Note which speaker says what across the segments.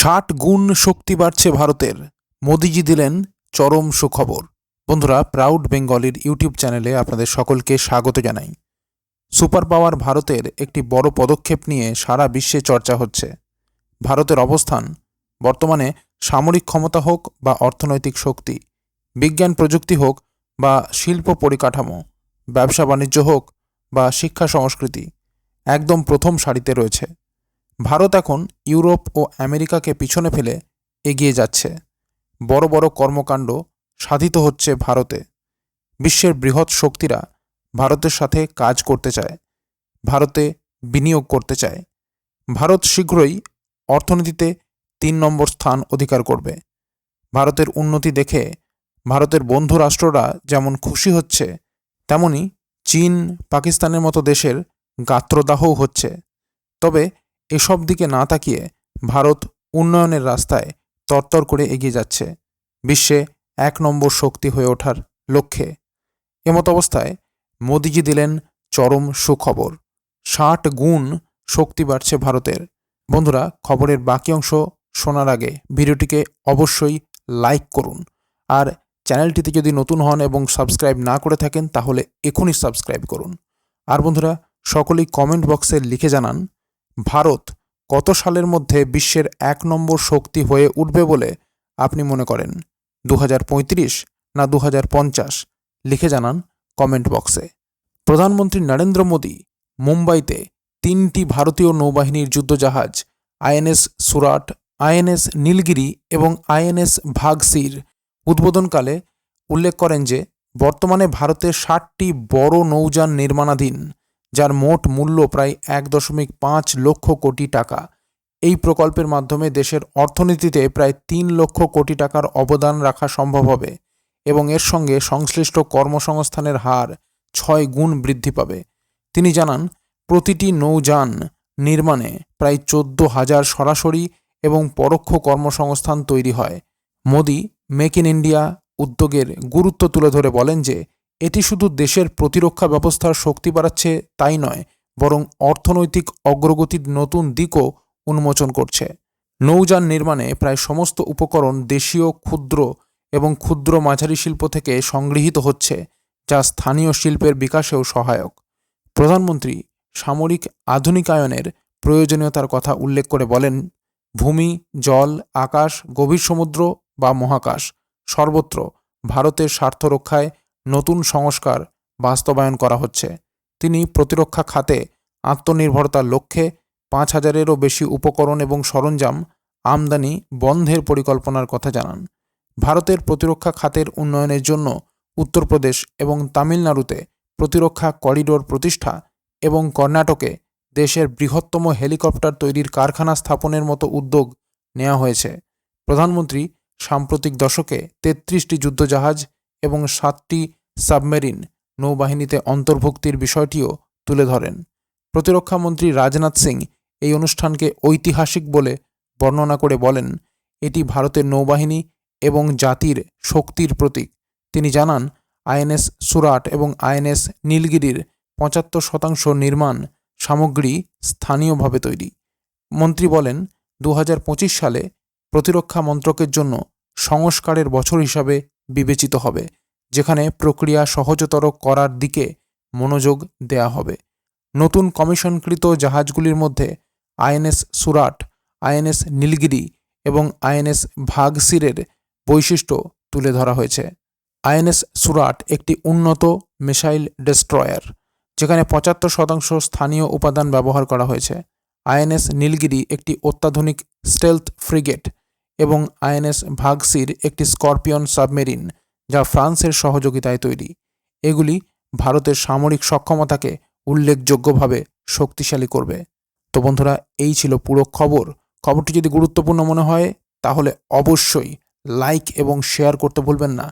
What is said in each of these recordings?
Speaker 1: ষাট গুণ শক্তি বাড়ছে ভারতের। মোদিজি দিলেন চরম সুখবর। বন্ধুরা প্রাউড বেঙ্গলির ইউটিউব চ্যানেলে আপনাদের সকলকে স্বাগত জানাই। সুপার পাওয়ার ভারতের একটি বড় পদক্ষেপ নিয়ে সারা বিশ্বে চর্চা হচ্ছে। ভারতের অবস্থান, বর্তমানে সামরিক ক্ষমতা হোক বা অর্থনৈতিক শক্তি, বিজ্ঞান প্রযুক্তি হোক বা শিল্প পরিকাঠামো, ব্যবসা বাণিজ্য হোক বা শিক্ষা সংস্কৃতি, একদম প্রথম সারিতে রয়েছে। ভারত এখন ইউরোপ ও আমেরিকাকে পিছনে ফেলে এগিয়ে যাচ্ছে। বড় বড় কর্মকাণ্ড সাধিত হচ্ছে ভারতে। বিশ্বের বৃহৎ শক্তিরা ভারতের সাথে কাজ করতে চায়, ভারতে বিনিয়োগ করতে চায়। ভারত শীঘ্রই অর্থনীতিতে তিন নম্বর স্থান অধিকার করবে। ভারতের উন্নতি দেখে ভারতের বন্ধু রাষ্ট্ররা যেমন খুশি হচ্ছে, তেমনি চীন, পাকিস্তানের মতো দেশের গাত্রদাহও হচ্ছে। তবে এসব দিকে না তাকিয়ে ভারত উন্নয়নের রাস্তায় তরতর করে এগিয়ে যাচ্ছে। বিশ্বে এক নম্বর শক্তি হয়ে ওঠার লক্ষ্যে। এমত অবস্থায় মোদিজি দিলেন চরম সুখবর। ষাট গুণ শক্তি বাড়ছে ভারতের। বন্ধুরা, খবরের বাকি অংশ শোনার আগে ভিডিওটিকে অবশ্যই লাইক করুন। আর চ্যানেলটিতে যদি নতুন হন এবং সাবস্ক্রাইব না করে থাকেন, তাহলে এখনই সাবস্ক্রাইব করুন। আর বন্ধুরা, সকলেই কমেন্ট বক্সে লিখে জানান ভারত কত সালের মধ্যে বিশ্বের এক নম্বর শক্তি হয়ে উঠবে বলে আপনি মনে করেন? দু হাজার পঁয়ত্রিশ না দু হাজার পঞ্চাশ? লিখে জানান কমেন্ট বক্সে। প্রধানমন্ত্রী নরেন্দ্র মোদী মুম্বাইতে তিনটি ভারতীয় নৌবাহিনীর যুদ্ধজাহাজ, আইএনএস সুরাট, আইএনএস নীলগিরি এবং আইএনএস ভাগসির উদ্বোধনকালে উল্লেখ করেন যে, বর্তমানে ভারতে ষাটটি বড় নৌযান নির্মাণাধীন। যার মোট মূল্য প্রায় এক দশমিক পাঁচ লক্ষ কোটি টাকা। এই প্রকল্পের মাধ্যমে দেশের অর্থনীতিতে প্রায় তিন লক্ষ কোটি টাকার অবদান রাখা সম্ভব হবে এবং এর সঙ্গে সংশ্লিষ্ট কর্মসংস্থানের হার ছয় গুণ বৃদ্ধি পাবে। তিনি জানান, প্রতিটি নৌযান নির্মাণে প্রায় চোদ্দ হাজার সরাসরি এবং পরোক্ষ কর্মসংস্থান তৈরি হয়। মোদি মেক ইন ইন্ডিয়া উদ্যোগের গুরুত্ব তুলে ধরে বলেন যে এটি শুধু দেশের প্রতিরক্ষা ব্যবস্থার শক্তি বাড়াচ্ছে তাই নয়, বরং অর্থনৈতিক অগ্রগতির নতুন দিকও উন্মোচন করছে। নৌযান নির্মাণে প্রায় সমস্ত উপকরণ দেশীয়, ক্ষুদ্র এবং ক্ষুদ্র মাঝারি শিল্প থেকে সংগৃহীত হচ্ছে, যা স্থানীয় শিল্পের বিকাশেও সহায়ক। প্রধানমন্ত্রী সামরিক আধুনিকায়নের প্রয়োজনীয়তার কথা উল্লেখ করে বলেন, ভূমি, জল, আকাশ, গভীর সমুদ্র বা মহাকাশ, সর্বত্র ভারতের স্বার্থ রক্ষায় নতুন সংস্কার বাস্তবায়ন করা হচ্ছে। তিনি প্রতিরক্ষা খাতে আত্মনির্ভরতার লক্ষ্যে পাঁচ হাজারেরও বেশি উপকরণ এবং সরঞ্জাম আমদানি বন্ধের পরিকল্পনার কথা জানান। ভারতের প্রতিরক্ষা খাতের উন্নয়নের জন্য উত্তরপ্রদেশ এবং তামিলনাড়ুতে প্রতিরক্ষা করিডোর প্রতিষ্ঠা এবং কর্ণাটকে দেশের বৃহত্তম হেলিকপ্টার তৈরির কারখানা স্থাপনের মতো উদ্যোগ নেওয়া হয়েছে। প্রধানমন্ত্রী সাম্প্রতিক দশকে তেত্রিশটি যুদ্ধজাহাজ এবং সাতটি সাবমেরিন নৌবাহিনীতে অন্তর্ভুক্তির বিষয়টিও তুলে ধরেন। প্রতিরক্ষামন্ত্রী রাজনাথ সিং এই অনুষ্ঠানকে ঐতিহাসিক বলে বর্ণনা করে বলেন, এটি ভারতের নৌবাহিনী এবং জাতির শক্তির প্রতীক। তিনি জানান, আইএনএস সুরাট এবং আইএনএস নীলগিরির পঁচাত্তর শতাংশ নির্মাণ সামগ্রী স্থানীয়ভাবে তৈরি। মন্ত্রী বলেন দু হাজার পঁচিশ সালে প্রতিরক্ষা মন্ত্রকের জন্য সংস্কারের বছর হিসাবে বিবেচিত হবে, যেখানে প্রক্রিয়া সহজতর করার দিকে মনোযোগ দেয়া হবে। নতুন কমিশনকৃত জাহাজগুলির মধ্যে আইএনএস সুরাট, আইএনএস নীলগিরি এবং আইএনএস ভাগসিরের বৈশিষ্ট্য তুলে ধরা হয়েছে। আইএনএস সুরাট একটি উন্নত মিসাইল ডেস্ট্রয়ার, যেখানে পঁচাত্তর শতাংশ স্থানীয় উপাদান ব্যবহার করা হয়েছে। আইএনএস নীলগিরি একটি অত্যাধুনিক স্টেলথ ফ্রিগেট এবং আইএনএস ভাগসির একটি স্করপিয়ন সাবমেরিন, যা ফ্রান্সের সহযোগিতায় তৈরি। এগুলি ভারতের সামরিক সক্ষমতাকে উল্লেখযোগ্যভাবে শক্তিশালী করবে। তো বন্ধুরা, এই ছিল পুরো খবর। খবরটি যদি গুরুত্বপূর্ণ মনে হয়, তাহলে অবশ্যই লাইক এবং শেয়ার করতে ভুলবেন না।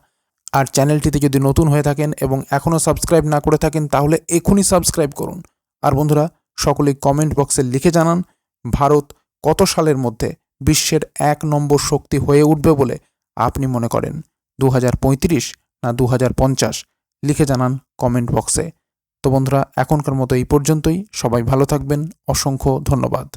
Speaker 1: আর চ্যানেলটিতে যদি নতুন হয়ে থাকেন এবং এখনও সাবস্ক্রাইব না করে থাকেন, তাহলে এখনই সাবস্ক্রাইব করুন। আর বন্ধুরা, সকলেই কমেন্ট বক্সে লিখে জানান, ভারত কত সালের মধ্যে বিশ্বের এক নম্বর শক্তি হয়ে উঠবে বলে আপনি মনে করেন। দু হাজার পঁয়ত্রিশ না দু হাজার পঞ্চাশ? লিখে জানান কমেন্ট বক্সে। তো বন্ধুরা, এখনকার মতো এই পর্যন্তই। সবাই ভালো থাকবেন। অসংখ্য ধন্যবাদ।